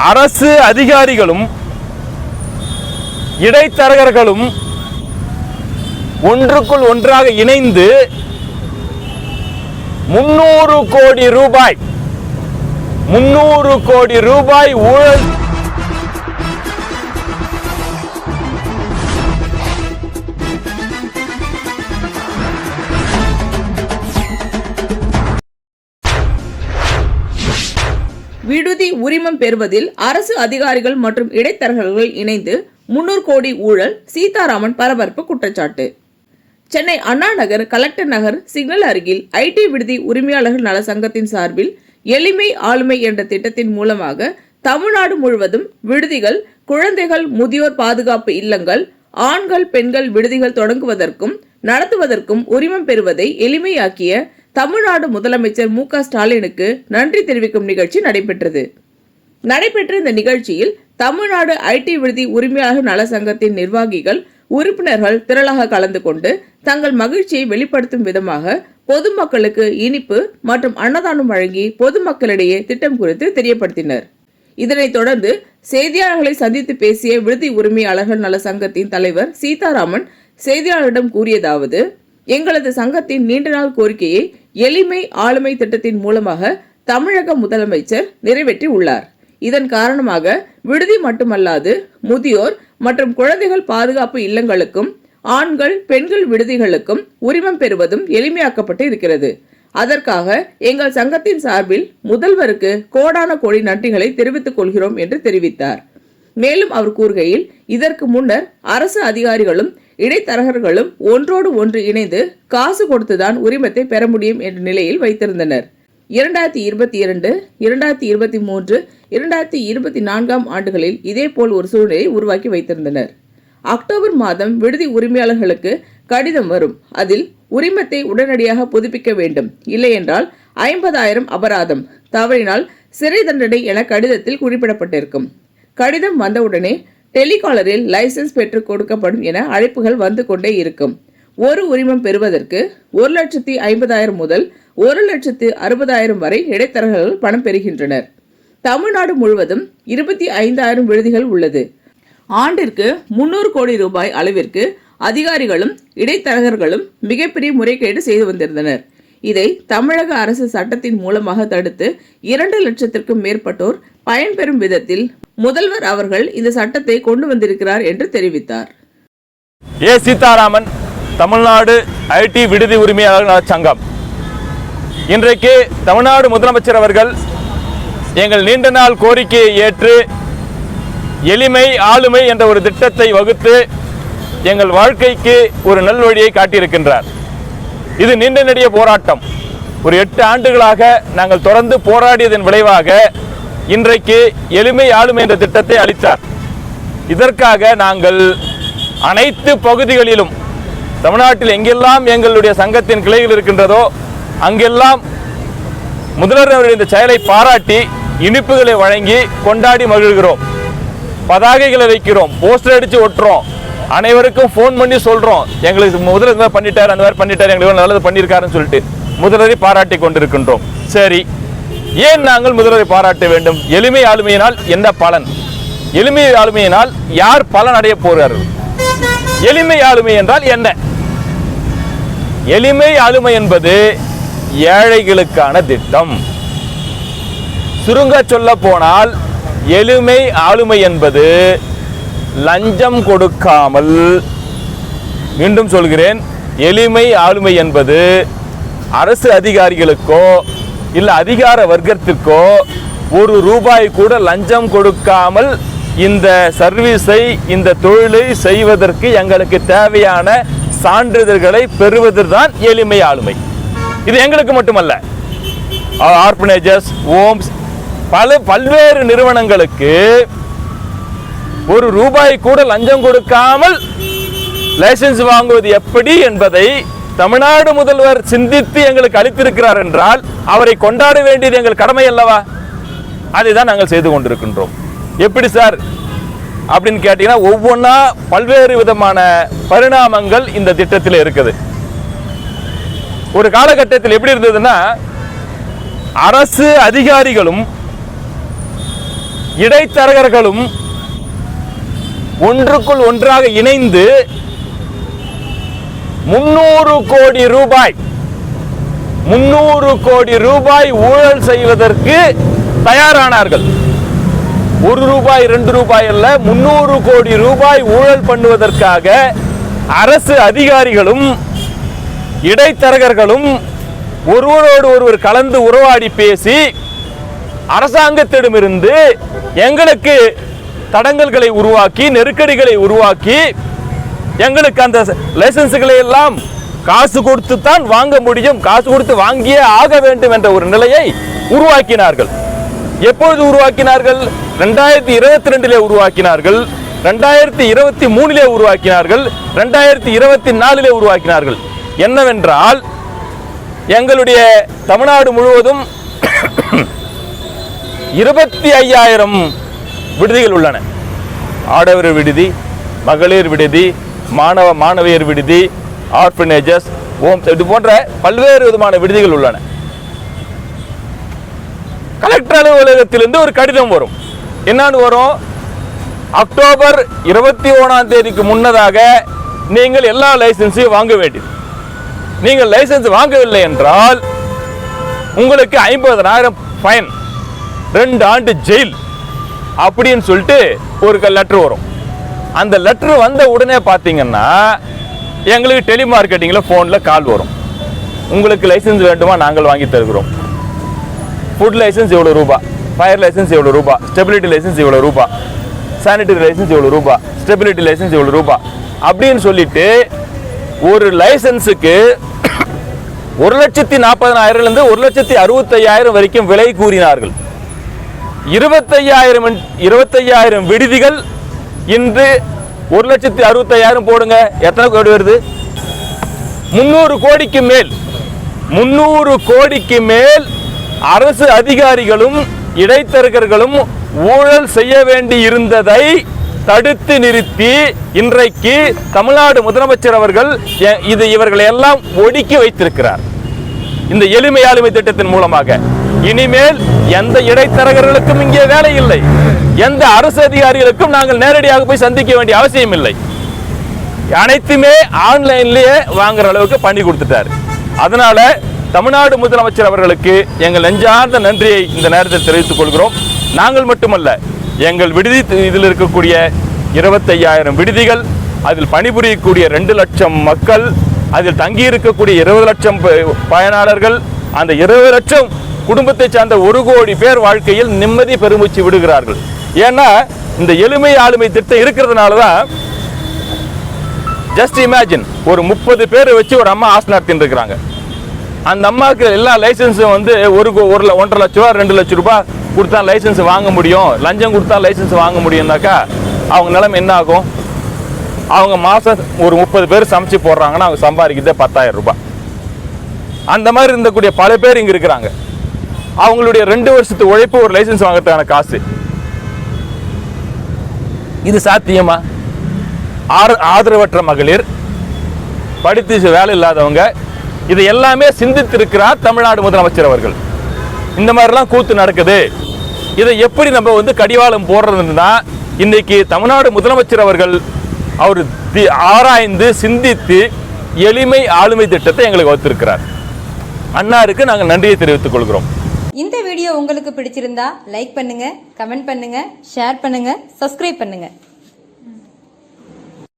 அரசு அதிகாரிகளும் இடைத்தரகர்களும் ஒன்றுக்குள் ஒன்றாக இணைந்து முன்னூறு கோடி ரூபாய் முன்னூறு கோடி ரூபாய் ஊழல் உரிமம் பெறுவதில் அரசு அதிகாரிகள் மற்றும் இடைத்தரகர்கள் இணைந்து முன்னூறு கோடி ஊழல் சீதாராமன் பரபரப்பு குற்றச்சாட்டு. சென்னை அண்ணா நகர் கலெக்டர் நகர் சிக்னல் அருகில் ஐடி விடுதி உரிமையாளர்கள் நல சங்கத்தின் சார்பில் எளிமை ஆளுமை என்ற திட்டத்தின் மூலமாக தமிழ்நாடு முழுவதும் விடுதிகள் குழந்தைகள் முதியோர் பாதுகாப்பு இல்லங்கள் ஆண்கள் பெண்கள் விடுதிகள் தொடங்குவதற்கும் நடத்துவதற்கும் உரிமம் பெறுவதை எளிமையாக்கிய தமிழ்நாடு முதலமைச்சர் மு க ஸ்டாலினுக்கு நன்றி தெரிவிக்கும் நிகழ்ச்சி நடைபெற்றது. நடைபெற்ற இந்த நிகழ்ச்சியில் தமிழ்நாடு ஐடி விடுதி உரிமையாளர் நல சங்கத்தின் நிர்வாகிகள் உறுப்பினர்கள் திரளாக கலந்து கொண்டு தங்கள் மகிழ்ச்சியை வெளிப்படுத்தும் விதமாக பொதுமக்களுக்கு இனிப்பு மற்றும் அன்னதானம் வழங்கி பொதுமக்களிடையே திட்டம் குறித்து தெரியப்படுத்தினர். இதனைத் தொடர்ந்து செய்தியாளர்களை சந்தித்து பேசிய விடுதி உரிமையாளர்கள் நல சங்கத்தின் தலைவர் சீதாராமன் செய்தியாளரிடம் கூறியதாவது எங்களது சங்கத்தின் நீண்ட நாள் கோரிக்கையை எளிமை ஆளுமை திட்டத்தின் மூலமாக தமிழக முதலமைச்சர் நிறைவேற்றி உள்ளார் இதன் காரணமாக விடுதி மட்டுமல்லாது முதியோர் மற்றும் குழந்தைகள் பாதுகாப்பு இல்லங்களுக்கும் ஆண்கள் பெண்கள் விடுதிகளுக்கும் உரிமம் பெறுவதும் எளிமையாக்கப்பட்டு இருக்கிறது. அதற்காக எங்கள் சங்கத்தின் சார்பில் முதல்வருக்கு கோடான கோடி நன்றிகளை தெரிவித்துக் கொள்கிறோம் என்று தெரிவித்தார். மேலும் அவர் கூறுகையில் இதற்கு முன்னர் அரசு அதிகாரிகளும் இடைத்தரகர்களும் ஒன்றோடு ஒன்று இணைந்து காசு கொடுத்துதான் உரிமத்தை பெற முடியும் என்ற நிலையில் வைத்திருந்தனர். இரண்டாயிரத்தி இருபத்தி இரண்டு இரண்டாயிரத்தி இருபத்தி மூன்று இரண்டாயிரத்தி இருபத்தி நான்காம் ஆண்டுகளில் இதேபோல் ஒரு சூழ்நிலையை உருவாக்கி வைத்திருந்தனர். அக்டோபர் மாதம் விடுதி உரிமையாளர்களுக்கு கடிதம் வரும். அதில் உரிமத்தை உடனடியாக புதுப்பிக்க வேண்டும். இல்லையென்றால் ஐம்பதாயிரம் அபராதம். தவறினால் சிறை தண்டனை என கடிதத்தில் குறிப்பிடப்பட்டிருக்கும். கடிதம் வந்தவுடனே டெலிகாலரில் லைசென்ஸ் பெற்று கொடுக்கப்படும் என அழைப்புகள் வந்து கொண்டே இருக்கும். ஒரு உரிமம் பெறுவதற்கு ஒரு லட்சத்தி ஐம்பதாயிரம் முதல் ஒரு லட்சத்து அறுபதாயிரம் வரை இடைத்தரகர்கள் பணம் பெறுகின்றனர். தமிழ்நாடு முழுவதும் இருபத்தி ஐந்தாயிரம் விடுதிகள் உள்ளது. ஆண்டிற்கு முன்னூறு கோடி ரூபாய் அளவிற்கு அதிகாரிகளும் இடைத்தரகர்களும் மிகப்பெரிய முறைகேடு செய்து வந்திருந்தனர். இதை தமிழக அரசு சட்டத்தின் மூலமாக தடுத்து இரண்டு லட்சத்திற்கும் மேற்பட்டோர் பயன்பெறும் விதத்தில் முதல்வர் அவர்கள் இந்த சட்டத்தை கொண்டு வந்திருக்கிறார் என்று தெரிவித்தார். ஏ சீதாராமன் தமிழ்நாடு ஐடி விடுதி உரிமையாளர் சங்கம். இன்றைக்கு தமிழ்நாடு முதலமைச்சர் அவர்கள் எங்கள் நீண்ட நாள் கோரிக்கையை ஏற்று எளிமை ஆளுமை என்ற ஒரு திட்டத்தை வகுத்து எங்கள் வாழ்க்கைக்கு ஒரு நல்வழியை காட்டியிருக்கின்றார். இது நீண்ட நெடிய போராட்டம். ஒரு எட்டு ஆண்டுகளாக நாங்கள் தொடர்ந்து போராடியதன் விளைவாக இன்றைக்கு எளிமை ஆளுமை என்ற திட்டத்தை அளித்தார். இதற்காக நாங்கள் அனைத்து பகுதிகளிலும் தமிழ்நாட்டில் எங்கெல்லாம் எங்களுடைய சங்கத்தின் கிளைகள் இருக்கின்றதோ அங்கெல்லாம் முதல்வர் அவர்கள் இந்த செயலை பாராட்டி இனிப்புகளை வழங்கி கொண்டாடி மகிழ்கிறோம். பதாகைகளை வைக்கிறோம். போஸ்டர் அடிச்சு ஒட்டுறோம். அனைவருக்கும் ஃபோன் பண்ணி சொல்றோம். எங்களுக்கு முதல்வர் இந்த மாதிரி பண்ணிட்டார் அந்த மாதிரி பண்ணிட்டார் எங்களுக்கு நல்லது பண்ணியிருக்காருன்னு சொல்லிட்டு முதல்வரை பாராட்டி கொண்டிருக்கின்றோம். சரி. ஏன் நாங்கள் முதல்வரை பாராட்ட வேண்டும்? எளிமை ஆளுமையினால் என்ன பலன்? எளிமை ஆளுமையினால் யார் பலன் அடைய போகிறார்கள் எளிமை ஆளுமை என்றால் என்ன? எளிமை ஆளுமை என்பது ஏழைகளுக்கான திட்டம். சுருங்க சொல்ல போனால் எளிமை ஆளுமை என்பது லஞ்சம் கொடுக்காமல் மீண்டும் சொல்கிறேன் எளிமை ஆளுமை என்பது அரசு அதிகாரிகளுக்கோ இல்லை அதிகார வர்க்கத்திற்கோ ஒரு ரூபாய் கூட லஞ்சம் கொடுக்காமல் இந்த சர்வீஸை இந்த தொழிலை செய்வதற்கு எங்களுக்கு தேவையான சான்றிதழ்களை பெறுவதுதான் எளிமை ஆளுமை. இது எங்களுக்கு மட்டுமல்ல. ஆர்பனேஜஸ் ஓம்ஸ் பல பல்வேறு நிறுவனங்களுக்கு ஒரு ரூபாய் கூட லஞ்சம் கொடுக்காமல் லைசன்ஸ் வாங்குவது எப்படி என்பதை தமிழ்நாடு முதல்வர் சிந்தித்து எங்களுக்கு அளித்திருக்கிறார் என்றால் அவரை கொண்டாட வேண்டியது எங்கள் கடமை அல்லவா? அதை தான் நாங்கள் செய்து கொண்டிருக்கின்றோம். எப்படி சார்? அப்படின்னு கேட்டீங்கன்னா ஒவ்வொன்றா பல்வேறு விதமான பரிணாமங்கள் இந்த திட்டத்தில் இருக்குது. ஒரு காலகட்டத்தில் எப்படி இருந்ததுன்னா அரசு அதிகாரிகளும் இடைத்தரகர்களும் ஒன்றுக்குள் ஒன்றாக இணைந்து முன்னூறு கோடி ரூபாய் முன்னூறு கோடி ரூபாய் ஊழல் செய்வதற்கு தயாரானார்கள். ஒரு ரூபாய் ரெண்டு ரூபாய் அல்ல முன்னூறு கோடி ரூபாய் ஊழல் பண்ணுவதற்காக அரசு அதிகாரிகளும் இடைத்தரகர்களும் ஒருவரோடு ஒருவர் கலந்து உறவாடி பேசி அரசாங்கத்திடமிருந்து எங்களுக்கு தடங்கல்களை உருவாக்கி நெருக்கடிகளை உருவாக்கி எங்களுக்கு அந்த லைசன்ஸுகளை எல்லாம் காசு கொடுத்து தான் வாங்க முடியும் காசு கொடுத்து வாங்கியே ஆக வேண்டும் என்ற ஒரு நிலையை உருவாக்கினார்கள். எப்பொழுது உருவாக்கினார்கள்? ரெண்டாயிரத்தி இருபத்தி ரெண்டிலே உருவாக்கினார்கள். ரெண்டாயிரத்தி இருபத்தி மூணிலே உருவாக்கினார்கள். ரெண்டாயிரத்தி இருபத்தி நாலிலே உருவாக்கினார்கள். என்னவென்றால் எங்களுடைய தமிழ்நாடு முழுவதும் இருபத்தி ஐயாயிரம் விடுதிகள் உள்ளன. ஆடவர் விடுதி மகளிர் விடுதி மாணவ மாணவியர் விடுதி ஆர்ஃபனேஜஸ் ஓம் இது போன்ற பல்வேறு விதமான விடுதிகள் உள்ளன. கலெக்டர் அலுவலகத்திலிருந்து ஒரு கடிதம் வரும். என்னன்னு வரும்? அக்டோபர் இருபத்தி ஒன்றாம் தேதிக்கு முன்னதாக நீங்கள் எல்லா லைசன்ஸையும் வாங்க வேண்டியது. நீங்கள் லைசன்ஸ் வாங்கவில்லை என்றால் உங்களுக்கு ஐம்பதனாயிரம் ஃபைன் ரெண்டு ஆண்டு ஜெயில் அப்படின்னு சொல்லிட்டு ஒரு லெட்ரு வரும். அந்த லெட்ரு வந்த உடனே பார்த்தீங்கன்னா எங்களுக்கு டெலிமார்க்கெட்டிங்கில் ஃபோனில் கால் வரும். உங்களுக்கு லைசன்ஸ் வேண்டுமா? நாங்கள் வாங்கி தருகிறோம். ஃபுட் லைசன்ஸ் இவ்வளோ ரூபா? ஃபயர் லைசன்ஸ் இவ்வளோ ரூபா? ஸ்டெபிலிட்டி லைசன்ஸ் இவ்வளோ ரூபா? சானிட்டரி லைசன்ஸ் இவ்வளோ ரூபா? ஸ்டெபிலிட்டி லைசன்ஸ் இவ்வளோ ரூபா? அப்படின்னு சொல்லிட்டு ஒரு லைசன்ஸுக்கு ஒரு லட்சத்தி நாற்பதனாயிரம்லேருந்து ஒரு லட்சத்தி அறுபத்தையாயிரம் வரைக்கும் விலை கூறினார்கள். இருபத்தையாயிரம் இருபத்தையாயிரம் விடுதிகள் இன்று ஒரு லட்சத்தி அறுபத்தையாயிரம் போடுங்க. எத்தனை கோடி வருது? முந்நூறு கோடிக்கு மேல் முந்நூறு கோடிக்கு மேல் அரசு அதிகாரிகளும் இடைத்தரகர்களும் ஊழல் செய்ய வேண்டி இருந்ததை தடுத்து நிறுத்தி இன்றைக்கு தமிழ்நாடு முதலமைச்சர் அவர்கள் எ- இது இவர்களை எல்லாம் ஒடுக்கி வைத்திருக்கிறார். இந்த எளிமை ஆளுமை திட்டத்தின் மூலமாக. இனிமேல் எந்த இடைத்தரகர்களுக்கும் இங்கே வேலை இல்லை. எந்த அரசு அதிகாரிகளுக்கும் நாங்கள் நேரடியாக போய் சந்திக்க வேண்டிய அவசியம் இல்லை. அனைத்துமே ஆன்லைன்லயே வாங்குற அளவுக்கு பண்ணி கொடுத்துட்டாரு. அதனால தமிழ்நாடு முதலமைச்சர் அவர்களுக்கு எங்கள் நெஞ்சார்ந்த நன்றியை இந்த நேரத்தில் தெரிவித்துக் கொள்கிறோம். நாங்கள் மட்டுமல்ல எங்கள் விடுதி இதில் இருக்கக்கூடிய இருபத்தையாயிரம் விடுதிகள் அதில் பணிபுரியக்கூடிய ரெண்டு லட்சம் மக்கள் அதில் தங்கி இருக்கக்கூடிய இருபது லட்சம் ப- பயனாளர்கள் அந்த இருபது லட்சம் குடும்பத்தை சார்ந்த ஒரு கோடி பேர் வாழ்க்கையில் நிம்மதி பெருமூச்சு விடுகிறார்கள். ஏன்னா இந்த எளிமை ஆளுமை திட்டம் இருக்கிறதுனால தான் ஜஸ்ட் இமேஜின் ஒரு முப்பது பேரை வச்சு ஒரு அம்மா ஆசை நடத்தின்னு இருக்கிறாங்க. அந்த அம்மாவுக்கு எல்லா லைசன்ஸும் வந்து ஒரு கோ- ஒரு ஒன்றரை லட்ச ரூபா ரெண்டு லட்ச ரூபாய் கொடுத்தா லைசன்ஸ் வாங்க முடியும். லஞ்சம் கொடுத்தா லைசன்ஸ் வாங்க முடியும்னாக்கா அவங்க நிலைமை என்ன ஆகும் அவங்க மாதம் ஒரு முப்பது பேர் சமைச்சு போடுறாங்கன்னா அவங்க சம்பாதிக்கிறதே பத்தாயிரம் ரூபாய். அந்த மாதிரி இருந்தக்கூடிய பல பேர் இங்கே இருக்கிறாங்க. அவங்களுடைய ரெண்டு வருஷத்து உழைப்பு ஒரு லைசன்ஸ் வாங்கிறதுக்கான காசு. இது சாத்தியமா? ஆறு ஆதரவற்ற மகளிர் படித்து வேலை இல்லாதவங்க இது எல்லாமே சிந்தித்திருக்கிறார் தமிழ்நாடு முதலமைச்சர் அவர்கள். இந்த மாதிரிலாம் கூத்து நடக்குது. இதை எப்படி நம்ம வந்து கடிவாளம் போடுறதுன்னா இன்னைக்கு தமிழ்நாடு முதலமைச்சர் அவர்கள் அவர் தி- ஆராய்ந்து சிந்தித்து எளிமை ஆளுமை திட்டத்தை எங்களுக்கு ஒத்திருக்கிறார் அன்னாருக்கு நாங்கள் நன்றியை தெரிவித்துக் கொள்கிறோம். இந்த வீடியோ உங்களுக்கு பிடிச்சிருந்தா லைக் பண்ணுங்க கமெண்ட் பண்ணுங்க ஷேர் பண்ணுங்க சப்ஸ்கிரைப் பண்ணுங்க.